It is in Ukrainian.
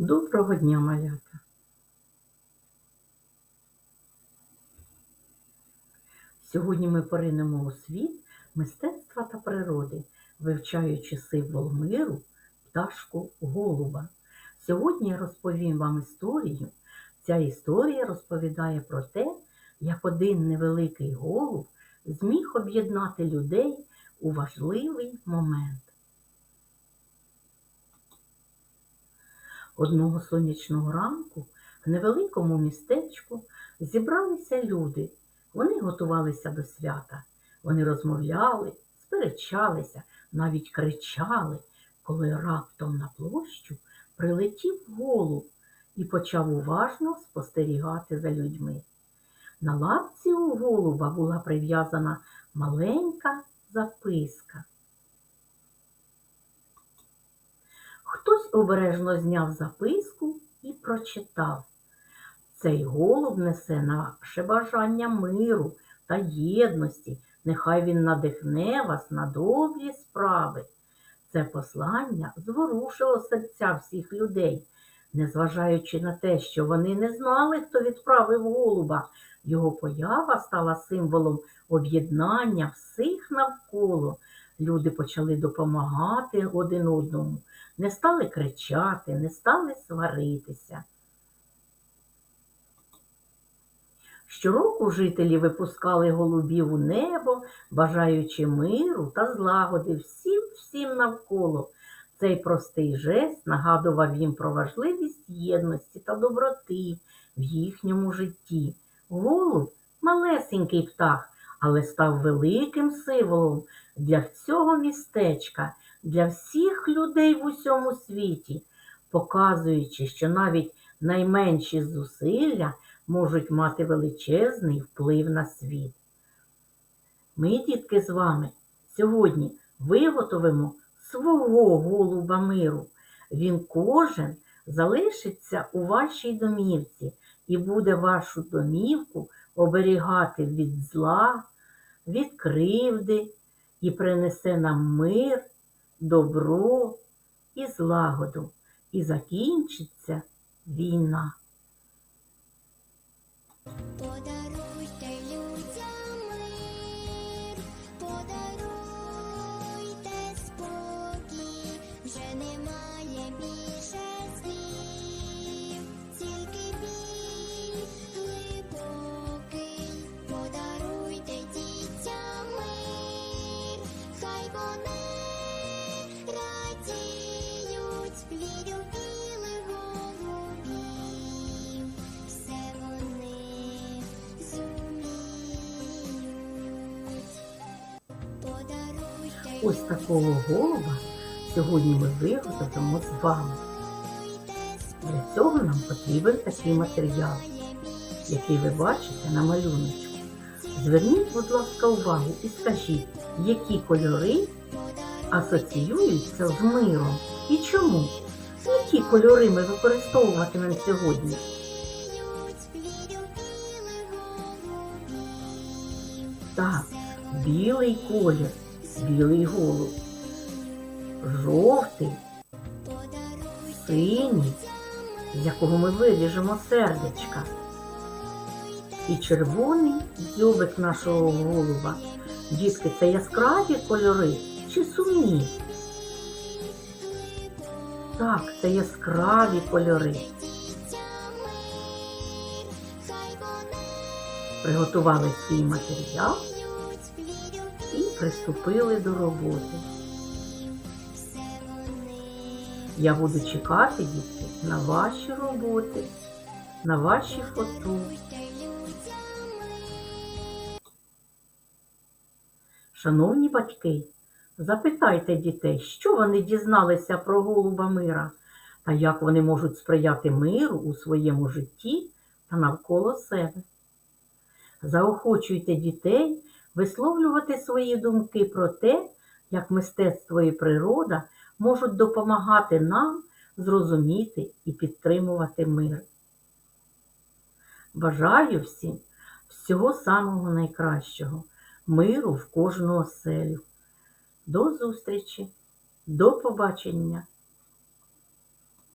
Доброго дня, малята! Сьогодні ми поринемо у світ мистецтва та природи, вивчаючи символ миру, пташку голуба. Сьогодні я розповім вам історію. Ця історія розповідає про те, як один невеликий голуб зміг об'єднати людей у важливий момент. Одного сонячного ранку в невеликому містечку зібралися люди. Вони готувалися до свята. Вони розмовляли, сперечалися, навіть кричали, коли раптом на площу прилетів голуб і почав уважно спостерігати за людьми. На лапці у голуба була прив'язана маленька записка. Хтось обережно зняв записку і прочитав. Цей голуб несе наше бажання миру та єдності. Нехай він надихне вас на добрі справи. Це послання зворушило серця всіх людей, незважаючи на те, що вони не знали, хто відправив голуба. Його поява стала символом об'єднання всіх навколо. Люди почали допомагати один одному, не стали кричати, не стали сваритися. Щороку жителі випускали голубів у небо, бажаючи миру та злагоди всім всім навколо. Цей простий жест нагадував їм про важливість єдності та доброти в їхньому житті. Голуб малесенький птах, але став великим символом для цього містечка, для всіх людей в усьому світі, показуючи, що навіть найменші зусилля можуть мати величезний вплив на світ. Ми, дітки, з вами сьогодні виготовимо свого голуба миру. Він кожен залишиться у вашій домівці і буде вашу домівку оберігати від зла, від кривди і принесе нам мир, добро і злагоду. І закінчиться війна. Подаруйте Ось такого голуба сьогодні ми виготовимо з вами. Для цього нам потрібен такий матеріал, який ви бачите на малюночку. Зверніть, будь ласка, увагу і скажіть, які кольори асоціюються з миром і чому? Які кольори ми використовуватимемо сьогодні? Так, білий колір, білий голуб, жовтий, синій, з якого ми виріжемо сердечка, і червоний дзьобик нашого голуба. Дітки, це яскраві кольори чи сумні? Так, це яскраві кольори. Приготували свій матеріал приступили до роботи. Я буду чекати, дітки, на ваші роботи, на ваші фото. Шановні батьки, запитайте дітей, що вони дізналися про голуба мира та як вони можуть сприяти миру у своєму житті та навколо себе. Заохочуйте дітей висловлювати свої думки про те, як мистецтво і природа можуть допомагати нам зрозуміти і підтримувати мир. Бажаю всім всього самого найкращого, миру в кожну оселю. До зустрічі, до побачення!